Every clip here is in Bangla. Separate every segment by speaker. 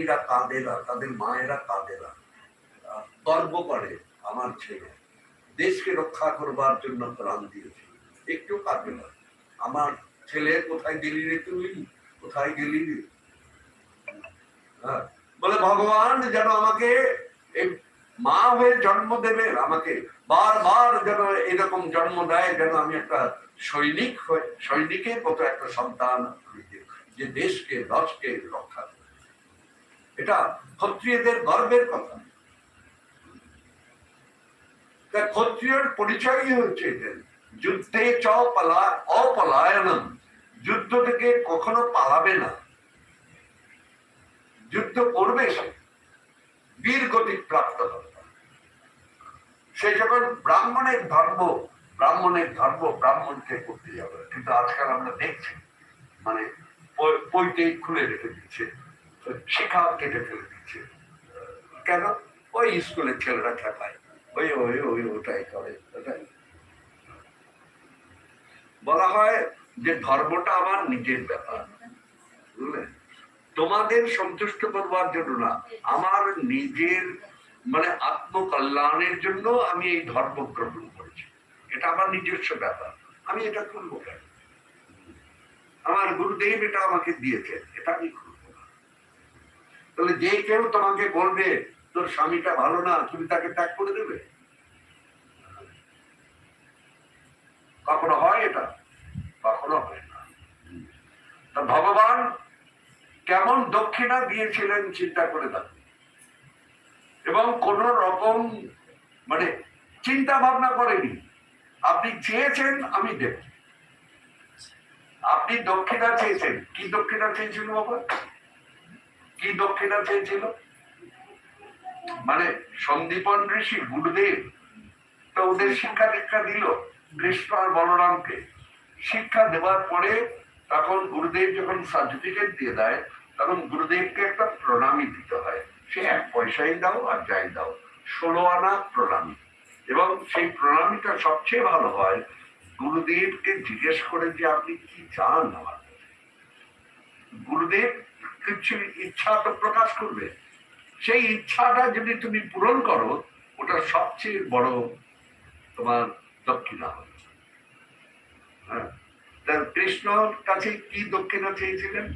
Speaker 1: এরা কাঁদেরা তাদের মায়েরা কাঁদেরা আহ, গর্ব করে আমার ছেলে। দেশকে রক্ষা করবার জন্য প্রাণ দিয়েছে। একটু কাঁদবে না। আমার ছেলে কোথায় গেলি রে তুই? কোথায় গেলি রে? হ্যাঁ, বলে ভগবান যেন আমাকে মা হয়ে জন্ম দেবে আমাকে বারবার যেন এরকম জন্ম দেয় যেন আমি একটা সৈনিক হয়ে সৈনিকের মতো একটা সন্তান যে দেশকে রাষ্ট্রকে রক্ষা করবে। এটা ক্ষত্রিয়দের গর্বের কথা। তা ক্ষত্রিয়র পরিচয়ই হচ্ছে এদের যুদ্ধে চ পালা, অপলায়নম। যুদ্ধ থেকে কখনো পালাবে না। যুদ্ধ করবে সে। বীর গতি প্রাপ্ত হবে। সে যখন ব্রাহ্মণের ধর্ম ব্রাহ্মণের ধর্ম ব্রাহ্মণকে করতে যাবে। কিন্তু আজকাল আমরা দেখছি মানে বইতে খুলে রেখে দিচ্ছে। শিখা কেটে ফেলে দিচ্ছে। কেন? ওই স্কুলের ছেলেরা খেপায় ওই ওই ওই, ওটাই করে, ওটাই। বলা হয় যে ধর্মটা আমার নিজের ব্যাপার, বুঝলে? তোমাদের সন্তুষ্ট করবার জন্য না, আমার নিজের মানে আত্মকল্যাণের জন্য আমি এই ধর্ম গ্রহণ করেছি। এটা আমার নিজস্ব ব্যাপার। আমি এটা করব কেন? আমার গুরুদেব এটা আমাকে দিয়েছে এটা আমি তাহলে যে কেউ তোমাকে বলবে, তোর স্বামীটা ভালো না, তুমি তাকে ত্যাগ করে দেবে? কখনো হয় এটা? কখনো হয় না। ভগবান কেমন দক্ষিণা দিয়েছিলেন চিন্তা করে দেখো। এবং কোন রকম মানে চিন্তা ভাবনা করেনি। আপনি চেয়েছেন, আমি দেব। আপনি দক্ষিণা চেয়েছেন। কি দক্ষিণা চেয়েছিল বাবা কি দক্ষিণা চেয়েছিল? মানে সন্দীপন ঋষি গুরুদেব তো ওদের শিক্ষা দীক্ষা দিল কৃষ্ণ আর বলরামকে। শিক্ষা দেওয়ার পরে তখন গুরুদেব যখন সার্টিফিকেট দিয়ে দেয়, তখন গুরুদেবকে একটা প্রণামী দিতে হয়। সে এক পয়সাই দাও আর যাই দাও, ষোলো আনা প্রণামী। এবং সেই প্রণামীটা সবচেয়ে ভালো হয়, গুরুদেবকে জিজ্ঞেস করে যে আপনি কি চান আমার গুরুদেব কিছু ইচ্ছা তো প্রকাশ করবে। সেই ইচ্ছাটা যদি তুমি পূরণ করো ওটা সবচেয়ে বড় তোমার দক্ষিণা হবে। হ্যাঁ। তা কৃষ্ণর কাছে কি দক্ষিণা চেয়েছিলেন?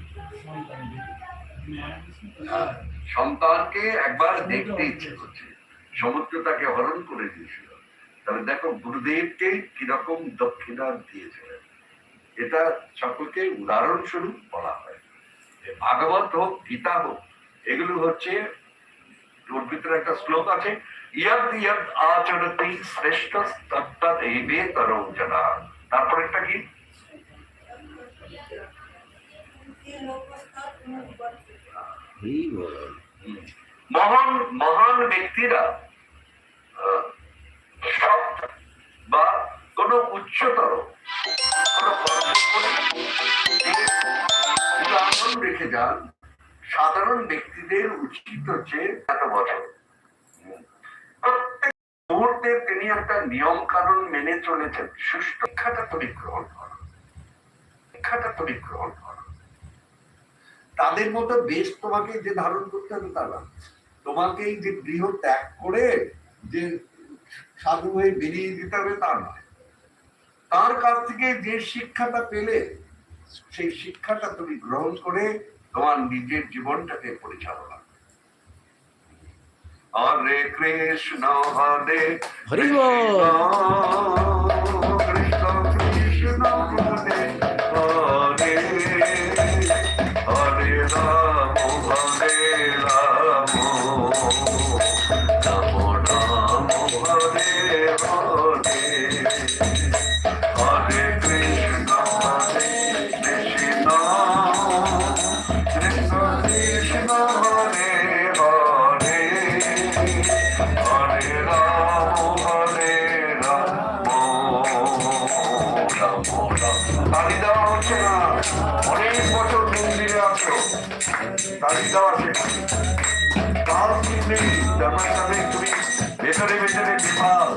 Speaker 1: হ্যাঁ, সন্তানকে একবার দেখতে ইচ্ছে করছে। সমুদ্র তাকে হরণ করে দিয়েছিল। তাহলে দেখো গুরুদেবকে কীরকম দক্ষিণা দিয়েছিলেন। এটা সকলকে উদাহরণস্বরূপ বলা হয়। ভাগবত হোক, গীতা হোক, এগুলো হচ্ছে ওর ভিতরে একটা শ্লোক আছে ইয়াদ ইয়াদ আচরতি শ্রেষ্ঠ তারপর একটা কি? মহান মহান ব্যক্তিরা সব বা কোন উচ্চতর যান সাধারণ ব্যক্তিদের উচিত হচ্ছে এত বছর। প্রত্যেক মুহূর্তে তিনি একটা নিয়ম কানুন মেনে চলেছেন। সুষ্ঠু শিক্ষাটা তুমি গ্রহণ শিক্ষাটা তুমি গ্রহণ তাদের মতো বেশ তোমাকে যে ধারণ করতে হবে তা না। তোমাকে যে গৃহ ত্যাগ করে যে সাধু হয়ে বেরিয়ে যেতে হবে তা নয়। তার কাছ থেকে যে শিক্ষাটা পেলে, সেই শিক্ষাটা তুমি গ্রহণ করে তোমার নিজের জীবনটাকে পরিচালনা করো। হরে কৃষ্ণ হরে
Speaker 2: হরি
Speaker 1: আশীর্বাদ আছে তার নেই তার সাথে তুমি ভেতরে ভেতরে বিপাল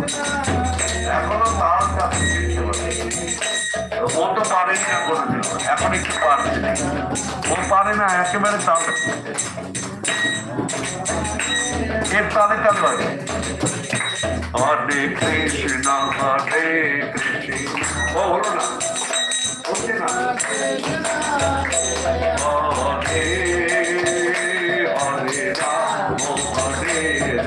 Speaker 1: এখনও তার কাছে ফিরতে পারে ও তো পারেই না কোনোদিন এখন একটু পারে ও পারে না একেবারে তার এর তালে তাল নয় হরে কৃষ্ণ হরে কৃষ্ণ ও হলো না হচ্ছে না হরে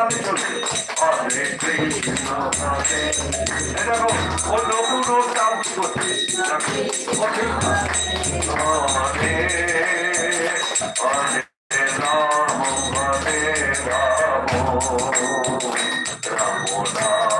Speaker 1: সাথে চলছে হরে কৃষ্ণ হরে দেখো ও নতুন ও তাও কি করছে হরে হরে রাম হরে রাম রাম রাম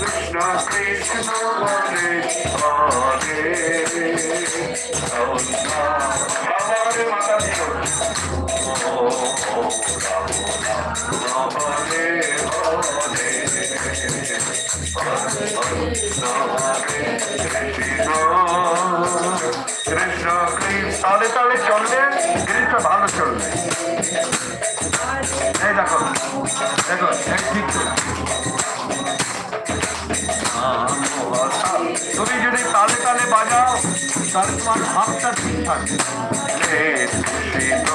Speaker 1: কৃষ্ণ কৃষ্ণ বলে হরে আমার মাতা ছিল হরে হরে কৃষ্ণ কৃষ্ণ তালে তালে চলবে, জিনিসটা ভালো চলবে। এই দেখো দেখো, এক ঠিক বাজাও তাহলে তোমার ভাবটা ঠিক থাকবে কৃষ্ণ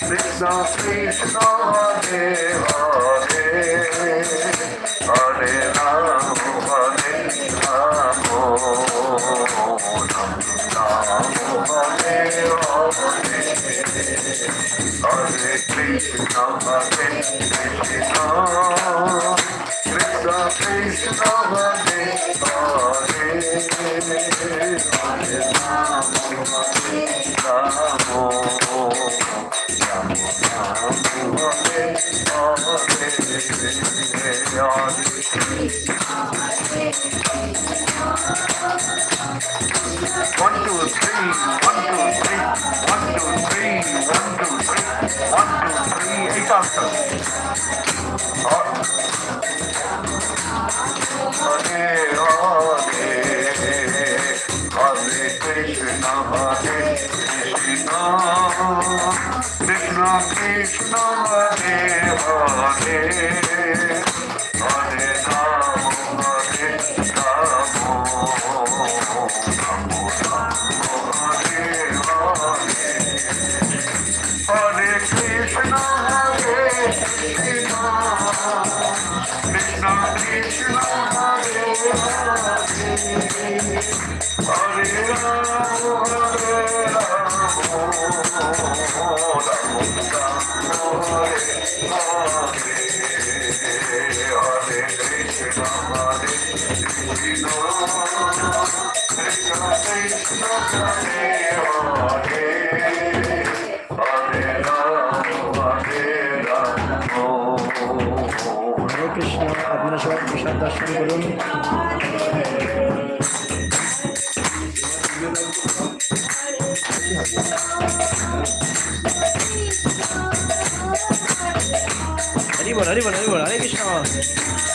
Speaker 1: কৃষ্ণ কৃষ্ণ দেব One, two, three, eight after.
Speaker 3: हरी
Speaker 2: बोल हरी बोल हरी बोल हरे कृष्णा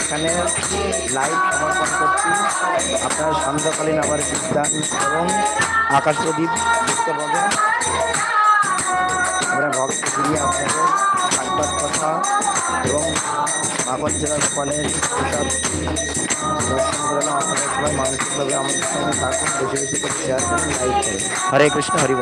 Speaker 2: এখানে লাইভ সমর্পণ করছি। আপনারা সান্ধ্যকালীন আবার বিদ্যান এবং আকাশ প্রদীপ দেখতে পাবেন। আমরা ভক্ত ফিরিয়ে আপনাদের সাক্ষাৎ কথা এবং মাগর জেলার ফলের প্রসাদ দর্শন আপনারা সবাই মানসিকভাবে আমাদের সঙ্গে থাকুন, বেশি বেশি করে শেয়ার করুন করুন। হরে কৃষ্ণ, হরি